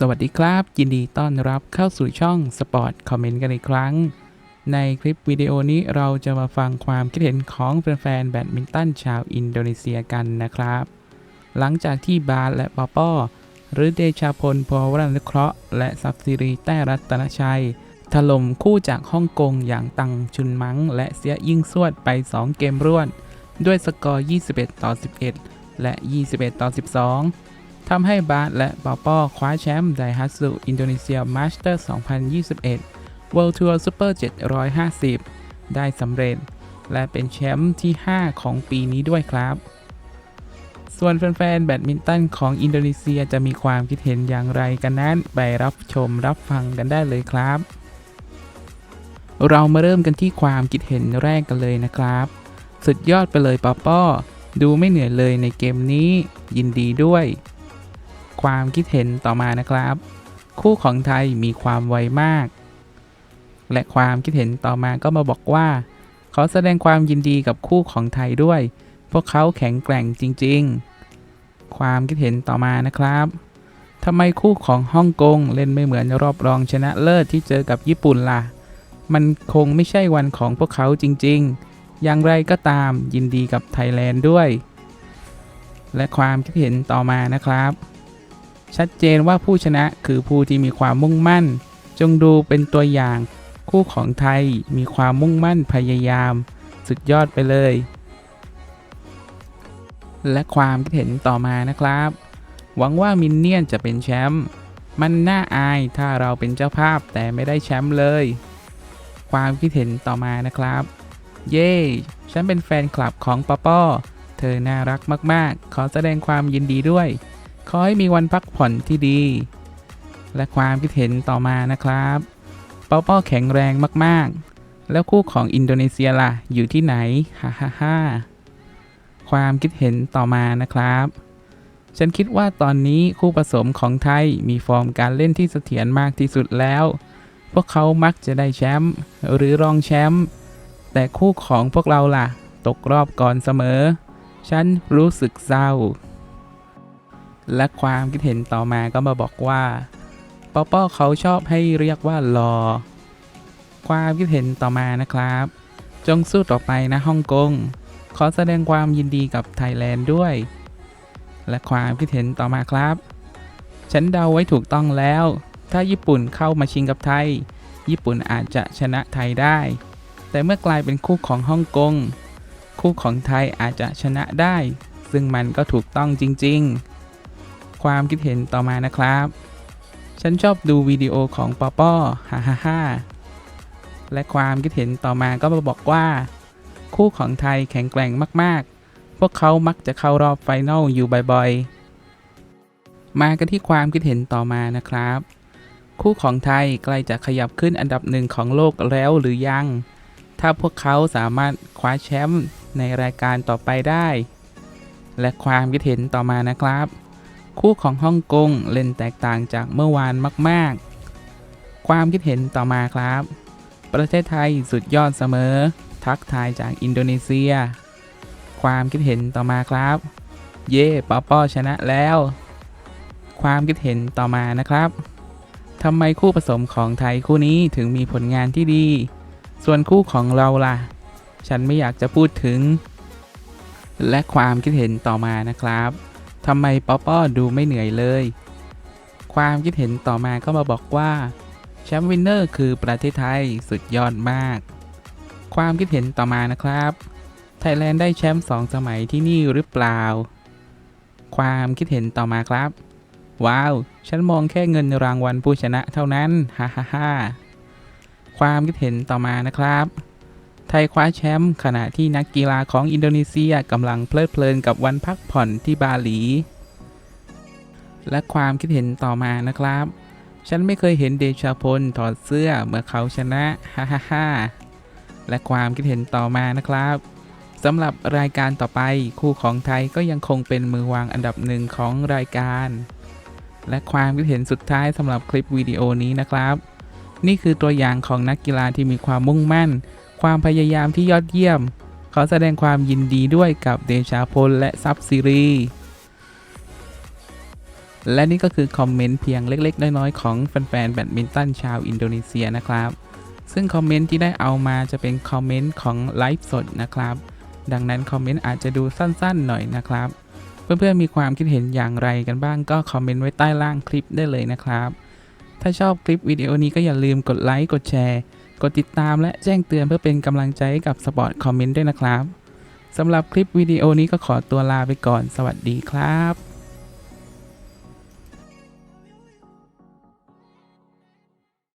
สวัสดีครับ ยินดีต้อนรับเข้าสู่ช่องสปอร์ตคอมเมนต์กันอีกครั้ง ในคลิปวิดีโอนี้เราจะมาฟังความคิดเห็นของแฟนๆแบดมินตันชาวอินโดนีเซียกันนะครับ หลังจากที่บาสและปอปอหรือเดชาพลพวรันเคราะห์และซับซิรีแต้รัตนชัย ถล่มคู่จากฮ่องกงอย่างตังชุนมังและเสียยิ่งสวดไป 2 เกมรวดด้วยสกอร์ 21 ต่อ 11 และ 21 ต่อ 12 ทำให้บาสและปอปอคว้าแชมป์ไดฮัตสุอินโดนีเซียมาสเตอร์ 2021 World Tour Super 750 ได้สำเร็จ และเป็นแชมป์ที่ 5 ของปีนี้ด้วยครับ ส่วนแฟนๆ แบดมินตันของอินโดนีเซียจะมีความคิดเห็นอย่างไรกันนั้น ไปรับชมรับฟังกันได้เลยครับ เรามาเริ่มกันที่ความคิดเห็นแรกกันเลยนะครับ สุดยอดไปเลยปอปอดูไม่เหนื่อยเลยในเกมนี้ ยินดีด้วย ความคิดเห็นต่อมานะครับ คู่ของไทยมีความไวมาก และความคิดเห็นต่อมาก็มาบอกว่า ขอแสดงความยินดีกับคู่ของไทยด้วย พวกเขาแข็งแกร่งจริง ๆ ความคิดเห็นต่อมานะครับทำไมคู่ของฮ่องกงเล่นไม่เหมือนรอบรองชนะเลิศที่เจอกับญี่ปุ่นล่ะ มันคงไม่ใช่วันของพวกเขาจริง ๆ อย่างไรก็ตามยินดีกับไทยแลนด์ด้วย และความคิดเห็นต่อมานะครับ ชัดเจนว่าผู้ชนะคือผู้ที่มีความมุ่งมั่น จงดูเป็นตัวอย่าง คู่ของไทยมีความมุ่งมั่นพยายาม สุดยอดไปเลย และความคิดเห็นต่อมานะครับ หวังว่ามินเนี่ยนจะเป็นแชมป์มันน่าอายถ้าเราเป็นเจ้าภาพแต่ไม่ได้แชมป์เลย ความคิดเห็นต่อมานะครับ เย้ ฉันเป็นแฟนคลับของปอปอเธอน่ารักมาก ๆ ขอแสดงความยินดีด้วย ขอให้มีวันพักผ่อนที่ดี และความคิดเห็นต่อมานะครับ เปอปอแข็งแรงมากๆ แล้วคู่ของอินโดนีเซียล่ะ อยู่ที่ไหนฮ่าฮ่าฮ่าความคิดเห็นต่อมานะครับ ฉันคิดว่าตอนนี้คู่ผสมของไทยมีฟอร์มการเล่นที่เสถียรมากที่สุดแล้ว พวกเขามักจะได้แชมป์หรือรองแชมป์แต่คู่ของพวกเราล่ะ ตกรอบก่อนเสมอ ฉันรู้สึกเศร้า และความคิดเห็นต่อมาก็มาบอกว่าปอปอเขาชอบให้เรียกว่ารอความคิดเห็นต่อมานะครับ จงสู้ต่อไปนะฮ่องกง ขอแสดงความยินดีกับไทยแลนด์ด้วย และความคิดเห็นต่อมาครับ ฉันเดาไว้ถูกต้องแล้ว ถ้าญี่ปุ่นเข้ามาชิงกับไทย ญี่ปุ่นอาจจะชนะไทยได้ แต่เมื่อกลายเป็นคู่ของฮ่องกง คู่ของไทยอาจจะชนะได้ ซึ่งมันก็ถูกต้องจริง ๆ ความคิดเห็นต่อมานะครับ ฉันชอบดูวิดีโอของปอปอฮ่าฮ่าฮ่าและความคิดเห็นต่อมาก็มาบอกว่า คู่ของไทยแข็งแกร่งมาก ๆ พวกเขามักจะเข้ารอบไฟนอลอยู่บ่อยๆ มากันที่ความคิดเห็นต่อมานะครับ คู่ของไทยใกล้จะขยับขึ้นอันดับหนึ่งของโลกแล้วหรือยัง ถ้าพวกเขาสามารถคว้าแชมป์ในรายการต่อไปได้ และความคิดเห็นต่อมานะครับ คู่ของฮ่องกงเล่นแตกต่างจากเมื่อวานมาก ๆ ความคิดเห็นต่อมาครับ ประเทศไทยสุดยอดเสมอ ทักทายจากอินโดนีเซีย ความคิดเห็นต่อมาครับ เย่ปอปอชนะแล้ว ความคิดเห็นต่อมานะครับทำไมคู่ผสมของไทยคู่นี้ถึงมีผลงานที่ดี ส่วนคู่ของเราล่ะ ฉันไม่อยากจะพูดถึง และความคิดเห็นต่อมานะครับ ทำไมป๊อปอดูไม่เหนื่อยเลย ความคิดเห็นต่อมาก็มาบอกว่าแชมป์วินเนอร์คือประเทศไทยสุดยอดมาก ความคิดเห็นต่อมานะครับ ไทยแลนด์ได้แชมป์สองสมัยที่นี่หรือเปล่า ความคิดเห็นต่อมาครับ ว้าว ฉันมองแค่เงินรางวัลผู้ชนะเท่านั้น ฮ่าฮ่าฮ่าความคิดเห็นต่อมานะครับ ไทยคว้าแชมป์ขณะที่นักกีฬาของอินโดนีเซียกำลังเพลิดเพลินกับวันพักผ่อนที่บาหลี และความคิดเห็นต่อมานะครับ ฉันไม่เคยเห็นเดชาพลถอดเสื้อเมื่อเขาชนะฮ่าฮ่าฮ่าและความคิดเห็นต่อมานะครับสำหรับรายการต่อไปคู่ของไทยก็ยังคงเป็นมือวางอันดับหนึ่งของรายการ และความคิดเห็นสุดท้ายสำหรับคลิปวิดีโอนี้นะครับ นี่คือตัวอย่างของนักกีฬาที่มีความมุ่งมั่น ความพยายามที่ยอดเยี่ยม ขอแสดงความยินดีด้วยกับเดชาพลและซับซิรีส์และนี่ก็คือคอมเมนต์เพียงเล็ก ๆ น้อย ๆ ของแฟนๆแบดมินตันชาวอินโดนีเซียนะครับ ซึ่งคอมเมนต์ที่ได้เอามาจะเป็นคอมเมนต์ของไลฟ์สดนะครับ ดังนั้นคอมเมนต์อาจจะดูสั้นๆ หน่อยนะครับ เพื่อนๆมีความคิดเห็นอย่างไรกันบ้างก็คอมเมนต์ไว้ใต้ล่างคลิปได้เลยนะครับ ถ้าชอบคลิปวิดีโอนี้ก็อย่าลืมกดไลค์กดแชร์ กดติดตามและแจ้งเตือนเพื่อเป็นกำลังใจให้กับสปอร์ตคอมเมนต์ด้วยนะครับสำหรับคลิปวิดีโอนี้ก็ขอตัวลาไปก่อน สวัสดีครับ